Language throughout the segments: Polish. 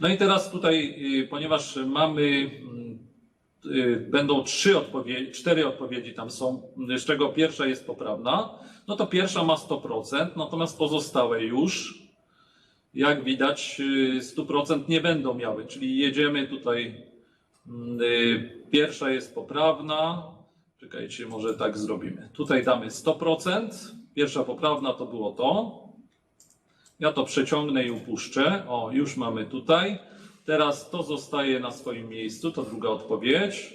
No i teraz tutaj, y, ponieważ mamy, mm, y, będą trzy odpowiedzi, cztery odpowiedzi tam są, y, z czego pierwsza jest poprawna, no to pierwsza ma 100%, natomiast pozostałe już, jak widać, y, 100% nie będą miały, czyli jedziemy tutaj, mm, y, pierwsza jest poprawna, czekajcie, może tak zrobimy. Tutaj damy 100%, pierwsza poprawna to było to, ja to przeciągnę i upuszczę. O, już mamy tutaj. Teraz to zostaje na swoim miejscu, to druga odpowiedź.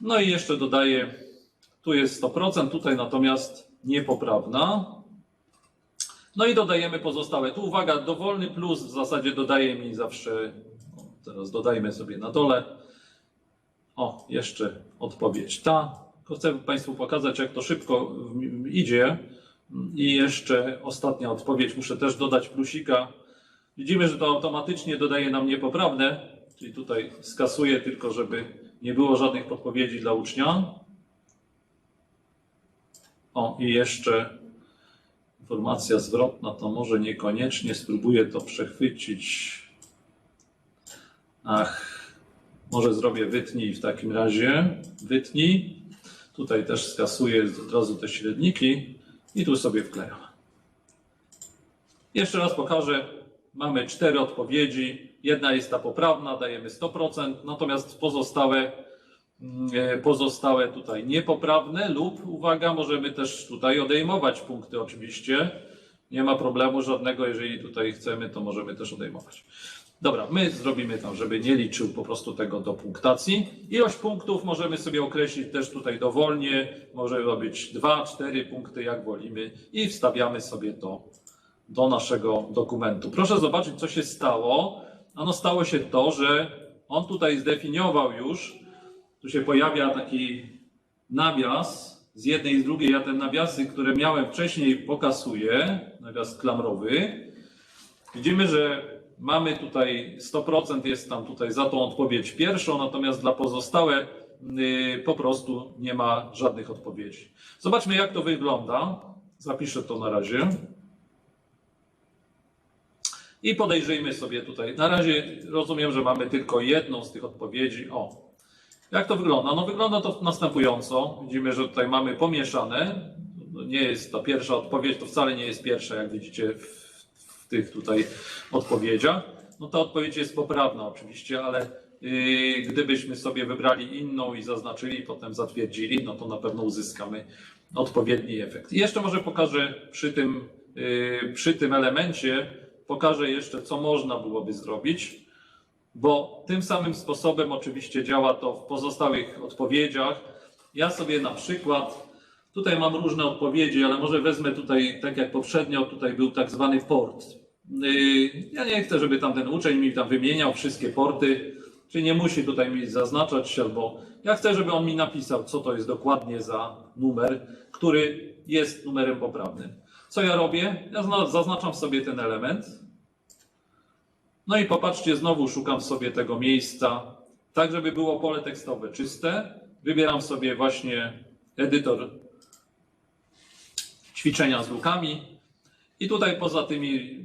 No i jeszcze dodaję, tu jest 100%, tutaj natomiast niepoprawna. No i dodajemy pozostałe. Tu uwaga, dowolny plus w zasadzie dodaje mi zawsze, teraz dodajmy sobie na dole. O, jeszcze odpowiedź ta. Chcę Państwu pokazać, jak to szybko idzie. I jeszcze ostatnia odpowiedź, muszę też dodać plusika. Widzimy, że to automatycznie dodaje nam niepoprawne, czyli tutaj skasuję tylko, żeby nie było żadnych podpowiedzi dla ucznia. O, i jeszcze informacja zwrotna, to może niekoniecznie, spróbuję to przechwycić. Ach, może zrobię wytnij w takim razie. Wytnij. Tutaj też skasuję od razu te średniki i tu sobie wklejam. Jeszcze raz pokażę. Mamy cztery odpowiedzi. Jedna jest ta poprawna, dajemy 100%, natomiast pozostałe, mm, e, pozostałe tutaj niepoprawne lub, uwaga, możemy też tutaj odejmować punkty oczywiście. Nie ma problemu żadnego, jeżeli tutaj chcemy, to możemy też odejmować. Dobra, my zrobimy tam, żeby nie liczył po prostu tego do punktacji. Ilość punktów możemy sobie określić też tutaj dowolnie. Może to być 2, 4 punkty, jak wolimy i wstawiamy sobie to do naszego dokumentu. Proszę zobaczyć, co się stało. Ano stało się to, że on tutaj zdefiniował już, tu się pojawia taki nawias z jednej i z drugiej. Ja te nawiasy, które miałem wcześniej pokasuję, nawias klamrowy. Widzimy, że mamy tutaj 100% jest tam tutaj za tą odpowiedź pierwszą, natomiast dla pozostałe y, po prostu nie ma żadnych odpowiedzi. Zobaczmy jak to wygląda. Zapiszę to na razie. I podejrzyjmy sobie tutaj. Na razie rozumiem, że mamy tylko jedną z tych odpowiedzi. O, jak to wygląda? No wygląda to następująco. Widzimy, że tutaj mamy pomieszane. Nie jest to pierwsza odpowiedź, to wcale nie jest pierwsza, jak widzicie w tych tutaj odpowiedziach. No ta odpowiedź jest poprawna oczywiście, ale yy, gdybyśmy sobie wybrali inną i zaznaczyli, potem zatwierdzili, no to na pewno uzyskamy odpowiedni efekt. I jeszcze może pokażę przy tym, yy, przy tym elemencie, pokażę jeszcze, co można byłoby zrobić bo tym samym sposobem oczywiście działa to w pozostałych odpowiedziach. Ja sobie na przykład, tutaj mam różne odpowiedzi, ale może wezmę tutaj, tak jak poprzednio, tutaj był tak zwany port. Yy, Ja nie chcę, żeby tam ten uczeń mi tam wymieniał wszystkie porty, czyli nie musi tutaj mi zaznaczać, albo ja chcę, żeby on mi napisał, co to jest dokładnie za numer, który jest numerem poprawnym. Co ja robię? Ja zna- zaznaczam sobie ten element, no i popatrzcie, znowu szukam sobie tego miejsca, tak żeby było pole tekstowe czyste. Wybieram sobie właśnie edytor ćwiczenia z lukami i tutaj poza tymi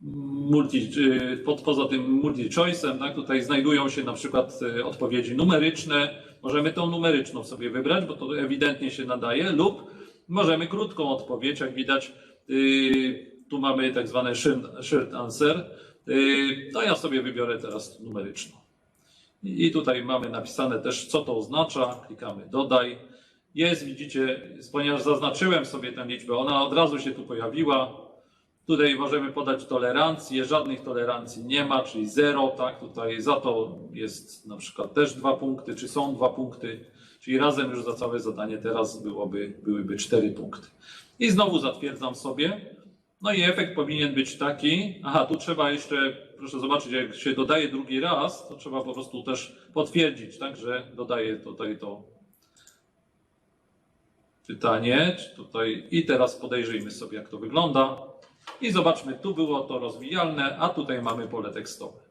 multi, y, pod, poza tym multi-choice'em, tak, tutaj znajdują się na przykład y, odpowiedzi numeryczne. Możemy tą numeryczną sobie wybrać, bo to ewidentnie się nadaje, lub możemy krótką odpowiedź, jak widać, y, tu mamy tak zwane shared answer. To ja sobie wybiorę teraz numeryczną. I tutaj mamy napisane też, co to oznacza. Klikamy dodaj. Jest, widzicie, ponieważ zaznaczyłem sobie tę liczbę, ona od razu się tu pojawiła. Tutaj możemy podać tolerancję, żadnych tolerancji nie ma, czyli zero, tak, tutaj za to jest na przykład też dwa punkty, czy są dwa punkty, czyli razem już za całe zadanie teraz byłoby, byłyby cztery punkty. I znowu zatwierdzam sobie. No i efekt powinien być taki. Aha, tu trzeba jeszcze, proszę zobaczyć, jak się dodaje drugi raz, to trzeba po prostu też potwierdzić, tak, że dodaję tutaj to pytanie, czy tutaj i teraz podejrzyjmy sobie, jak to wygląda. I zobaczmy, tu było to rozwijalne, a tutaj mamy pole tekstowe.